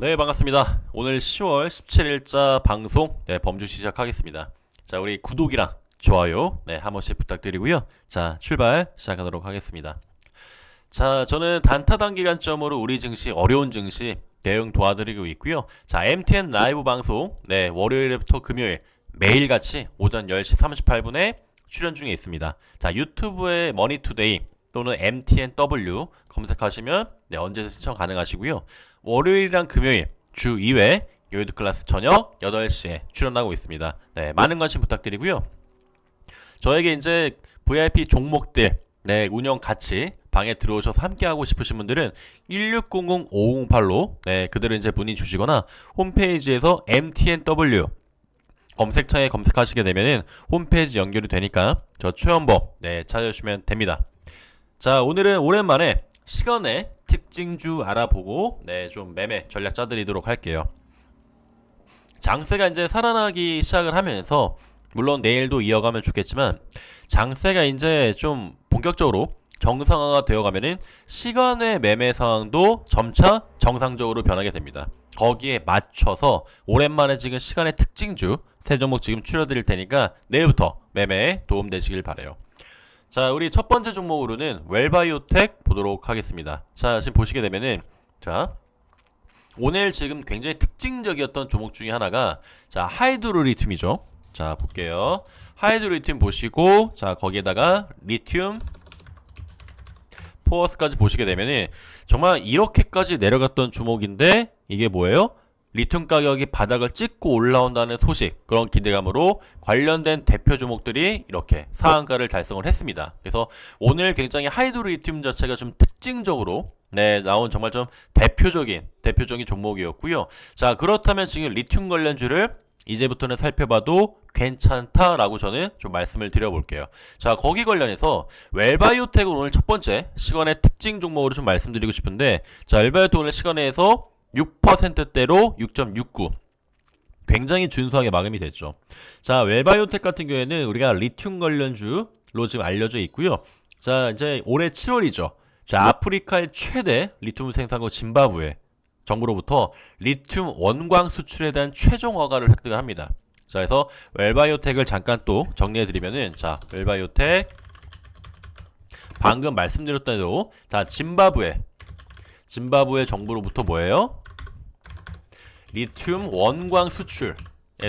네, 반갑습니다. 오늘 10월 17일자 방송 네, 범주 시작하겠습니다. 자, 우리 구독이랑 좋아요 네, 한 번씩 부탁드리고요. 자, 출발 시작하도록 하겠습니다. 자, 저는 단타 단기간점으로 우리 증시 어려운 증시 대응 도와드리고 있고요. 자, MTN 라이브 방송 네, 월요일부터 금요일 매일같이 오전 10시 38분에 출연 중에 있습니다. 자, 유튜브에 머니투데이 또는 MTNW 검색하시면 네, 언제든 시청 가능하시고요. 월요일이랑 금요일 주 2회 요일드 클래스 저녁 8시에 출연하고 있습니다. 네, 많은 관심 부탁드리고요. 저에게 이제 VIP 종목들 네, 운영 같이 방에 들어오셔서 함께 하고 싶으신 분들은 1600-5008로 네, 그대로 이제 문의 주시거나 홈페이지에서 MTNW 검색창에 검색하시게 되면은 홈페이지 연결이 되니까 저 최연범 네, 찾아주시면 됩니다. 자, 오늘은 오랜만에 시간의 특징주 알아보고 네, 좀 매매 전략 짜드리도록 할게요. 장세가 이제 살아나기 시작을 하면서 물론 내일도 이어가면 좋겠지만 장세가 이제 좀 본격적으로 정상화가 되어가면은 시간의 매매 상황도 점차 정상적으로 변하게 됩니다. 거기에 맞춰서 오랜만에 지금 시간의 특징주 세 종목 지금 추려드릴 테니까 내일부터 매매에 도움되시길 바래요. 자, 우리 첫 번째 종목으로는 웰바이오텍 보도록 하겠습니다. 자, 지금 보시게 되면은 자, 오늘 지금 굉장히 특징적이었던 종목 중에 하나가 자, 하이드로리튬이죠. 자, 볼게요. 하이드로리튬 보시고 자, 거기에다가 리튬 포어스까지 보시게 되면은 정말 이렇게까지 내려갔던 종목인데 이게 뭐예요? 리튬 가격이 바닥을 찍고 올라온다는 소식 그런 기대감으로 관련된 대표 종목들이 이렇게 상한가를 달성을 했습니다. 그래서 오늘 굉장히 하이드로 리튬 자체가 좀 특징적으로 네 나온 정말 좀 대표적인 대표적인 종목이었고요. 자 그렇다면 지금 리튬 관련주를 이제부터는 살펴봐도 괜찮다라고 저는 좀 말씀을 드려볼게요. 자, 거기 관련해서 웰바이오텍을 오늘 첫 번째 시간의 특징 종목으로 좀 말씀드리고 싶은데, 자, 웰바이오텍 오늘 시간에서 6%대로 6.69. 굉장히 준수하게 마감이 됐죠. 자, 웰바이오텍 같은 경우에는 우리가 리튬 관련주로 지금 알려져 있고요. 자, 이제 올해 7월이죠. 자, 아프리카의 최대 리튬 생산국 짐바브웨 정부로부터 리튬 원광 수출에 대한 최종 허가를 획득을 합니다. 자, 그래서 웰바이오텍을 잠깐 또 정리해 드리면은 자, 웰바이오텍 방금 말씀드렸던 대로 자, 짐바브웨 짐바브웨 정부로부터 뭐예요? 리튬 원광 수출에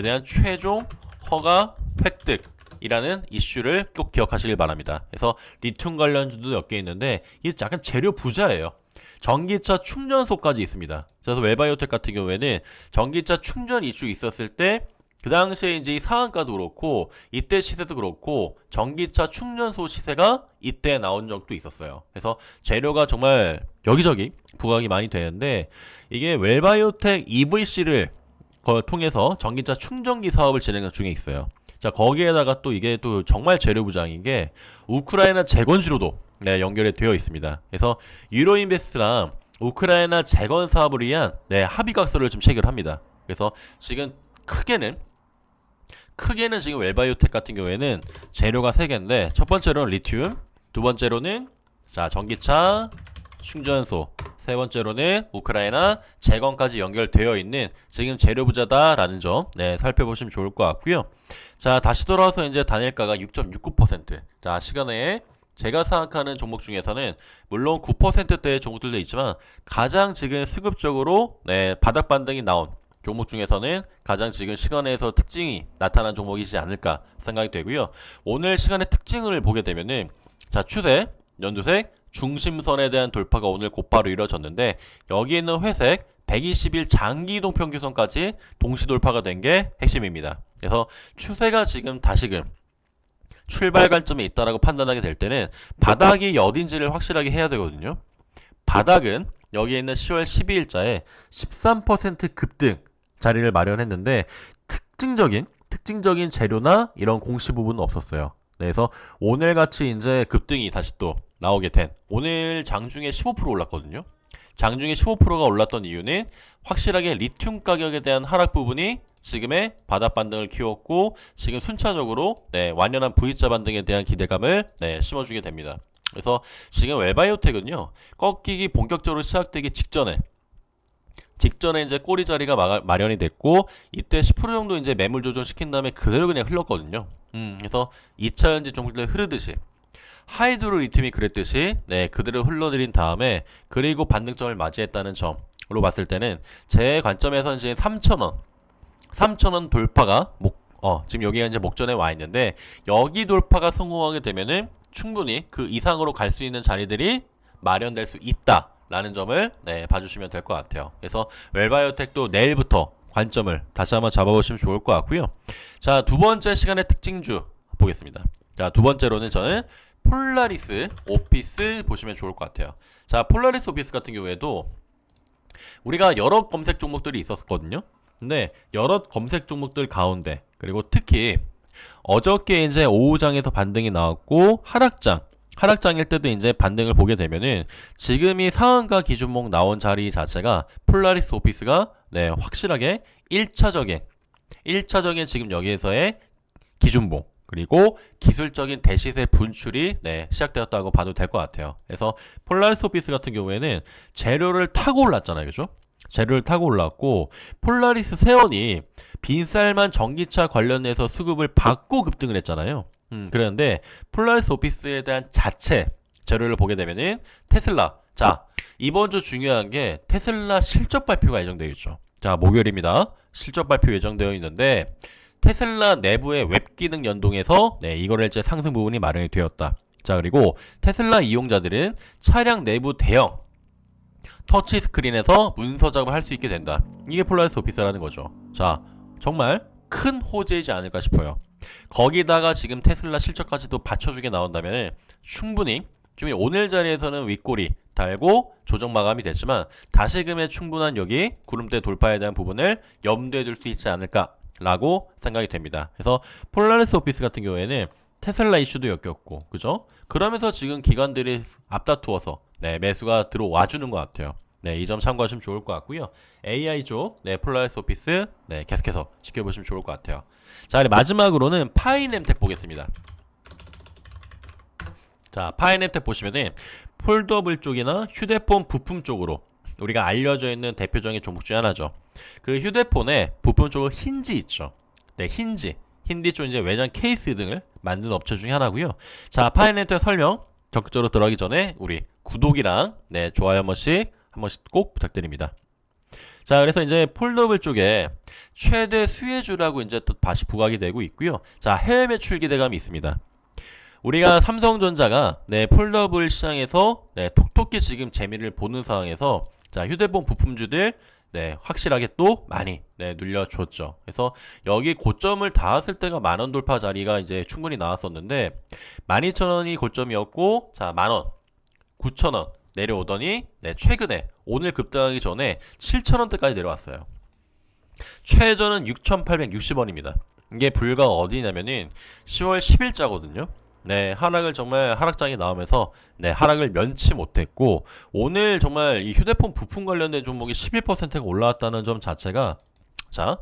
대한 최종 허가 획득 이라는 이슈를 꼭 기억하시길 바랍니다. 그래서 리튬 관련주도 몇 개 있는데 이게 약간 재료 부자예요. 전기차 충전소까지 있습니다. 그래서 웰바이오텍 같은 경우에는 전기차 충전 이슈 있었을 때 그 당시에 이제 이 상한가도 그렇고 이때 시세도 그렇고 전기차 충전소 시세가 이때 나온 적도 있었어요. 그래서 재료가 정말 여기저기 부각이 많이 되는데 이게 웰바이오텍 EVC를 통해서 전기차 충전기 사업을 진행 중에 있어요. 자 거기에다가 또 이게 또 정말 재료 부장인 게 우크라이나 재건주로도 네, 연결이 되어 있습니다. 그래서 유로인베스트랑 우크라이나 재건 사업을 위한 네, 합의각서를 좀 체결합니다. 그래서 지금 크게는 크게는 지금 웰바이오텍 같은 경우에는 재료가 세 개인데 첫 번째로는 리튬, 두 번째로는 자 전기차 충전소, 세 번째로는 우크라이나 재건까지 연결되어 있는 지금 재료 부자다라는 점 네, 살펴보시면 좋을 것 같고요. 자 다시 돌아와서 이제 단일가가 6.69%. 자 시간에 제가 생각하는 종목 중에서는 물론 9%대의 종목들도 있지만 가장 지금 수급적으로 네, 바닥 반등이 나온 종목 중에서는 가장 지금 시간에서 특징이 나타난 종목이지 않을까 생각이 되고요. 오늘 시간의 특징을 보게 되면은 자 추세, 연두색, 중심선에 대한 돌파가 오늘 곧바로 이루어졌는데 여기 있는 회색 120일 장기 이동 평균선까지 동시 돌파가 된 게 핵심입니다. 그래서 추세가 지금 다시금 출발 관점에 있다라고 판단하게 될 때는 바닥이 어딘지를 확실하게 해야 되거든요. 바닥은 여기에 있는 10월 12일자에 13% 급등 자리를 마련했는데 특징적인 특징적인 재료나 이런 공시 부분은 없었어요. 네, 그래서 오늘 같이 이제 급등이 다시 또 나오게 된 오늘 장중에 15% 올랐거든요. 장중에 15%가 올랐던 이유는 확실하게 리튬 가격에 대한 하락 부분이 지금의 바닥 반등을 키웠고 지금 순차적으로 네, 완연한 V자 반등에 대한 기대감을 네, 심어주게 됩니다. 그래서 지금 웰바이오텍은요 꺾이기 본격적으로 시작되기 직전에 직전에 이제 꼬리 자리가 마, 마련이 됐고 이때 10% 정도 이제 매물 조정 시킨 다음에 그대로 그냥 흘렀거든요. 음, 그래서 2차 연지 종목들 흐르듯이 하이드로 리튬이 그랬듯이 네 그대로 흘러들인 다음에 그리고 반등점을 맞이했다는 점으로 봤을 때는 제 관점에서는 지금 3,000원 3,000원 돌파가 목, 어, 지금 여기가 이제 목전에 와 있는데 여기 돌파가 성공하게 되면은 충분히 그 이상으로 갈 수 있는 자리들이 마련될 수 있다 라는 점을 네, 봐주시면 될 것 같아요. 그래서 웰바이오텍도 내일부터 관점을 다시 한번 잡아보시면 좋을 것 같고요. 자, 두 번째 시간의 특징주 보겠습니다. 자, 두 번째로는 저는 폴라리스 오피스 보시면 좋을 것 같아요. 자, 폴라리스 오피스 같은 경우에도 우리가 여러 검색 종목들이 있었거든요. 근데 여러 검색 종목들 가운데 그리고 특히 어저께 이제 오후장에서 반등이 나왔고 하락장 하락장일 때도 이제 반등을 보게 되면은 지금 이 상한가 기준목 나온 자리 자체가 폴라리스 오피스가 네 확실하게 1차적인 1차적인 지금 여기에서의 기준봉 그리고 기술적인 대시세 분출이 네, 시작되었다고 봐도 될 것 같아요. 그래서 폴라리스 오피스 같은 경우에는 재료를 타고 올랐잖아요. 그죠? 재료를 타고 올랐고 폴라리스 세원이 빈쌀만 전기차 관련해서 수급을 받고 급등을 했잖아요. 음, 그런데 폴라리스 오피스에 대한 자체 재료를 보게 되면은 테슬라. 자, 이번 주 중요한 게 테슬라 실적 발표가 예정되어 있죠. 자, 목요일입니다. 실적 발표 예정되어 있는데 테슬라 내부의 웹 기능 연동해서 네, 이거래일제 상승 부분이 마련이 되었다. 자, 그리고 테슬라 이용자들은 차량 내부 대형 터치 스크린에서 문서 작업을 할 수 있게 된다. 이게 폴라리스 오피스라는 거죠. 자, 정말 큰 호재이지 않을까 싶어요. 거기다가 지금 테슬라 실적까지도 받쳐주게 나온다면 충분히 좀 오늘 자리에서는 윗꼬리 달고 조정 마감이 됐지만 다시금의 충분한 여기 구름대 돌파에 대한 부분을 염두에 둘 수 있지 않을까 라고 생각이 됩니다. 그래서 폴라리스 오피스 같은 경우에는 테슬라 이슈도 엮였고, 그죠? 그러면서 지금 기관들이 앞다투어서 네, 매수가 들어와 주는 것 같아요. 네, 이 점 참고하시면 좋을 것 같고요. AI 쪽, 네, 폴라리스 오피스, 네, 계속해서 지켜보시면 좋을 것 같아요. 자, 마지막으로는 파이넴텍 보겠습니다. 자, 파이넴텍 보시면은 폴더블 쪽이나 휴대폰 부품 쪽으로 우리가 알려져 있는 대표적인 종목 중에 하나죠. 그 휴대폰에 부품 쪽으로 힌지 있죠. 네, 힌지. 힌디 쪽 이제 외장 케이스 등을 만드는 업체 중에 하나고요. 자, 파이넴텍 설명 적극적으로 들어가기 전에 우리 구독이랑 네, 좋아요 한 번씩 한 번씩 꼭 부탁드립니다. 자, 그래서 이제 폴더블 쪽에 최대 수혜주라고 이제 또 다시 부각이 되고 있고요. 자, 해외 매출 기대감이 있습니다. 우리가 삼성전자가 네, 폴더블 시장에서 네, 톡톡히 지금 재미를 보는 상황에서 자, 휴대폰 부품주들 네, 확실하게 또 많이 네, 눌려줬죠. 그래서 여기 고점을 닿았을 때가 만원 돌파 자리가 이제 충분히 나왔었는데 12,000원이 고점이었고 자, 만원, 9,000원 내려오더니 네, 최근에 오늘 급등하기 전에 7,000원대까지 내려왔어요. 최저는 6,860원입니다. 이게 불과 어디냐면은 10월 10일자거든요. 네, 하락을 정말 하락장이 나오면서 네, 하락을 면치 못했고 오늘 정말 이 휴대폰 부품 관련된 종목이 11%가 올라왔다는 점 자체가 자,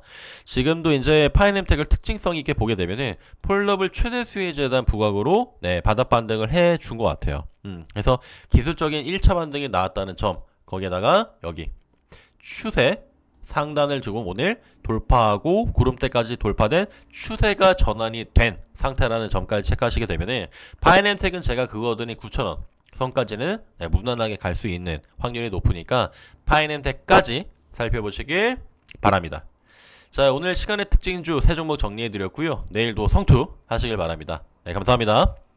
지금도 이제 파이넴텍을 특징성 있게 보게 되면은 폴더블 최대 수혜주에 대한 부각으로 네, 바닥 반등을 해 준 것 같아요. 음, 그래서 기술적인 1차 반등이 나왔다는 점, 거기에다가 여기 추세 상단을 조금 오늘 돌파하고 구름대까지 돌파된 추세가 전환이 된 상태라는 점까지 체크하시게 되면은 파이낸텍은 제가 그거더니 9,000원 선까지는 네, 무난하게 갈 수 있는 확률이 높으니까 파이낸텍까지 살펴보시길 바랍니다. 자 오늘 시간의 특징주 세 종목 정리해 드렸고요. 내일도 성투 하시길 바랍니다. 네 감사합니다.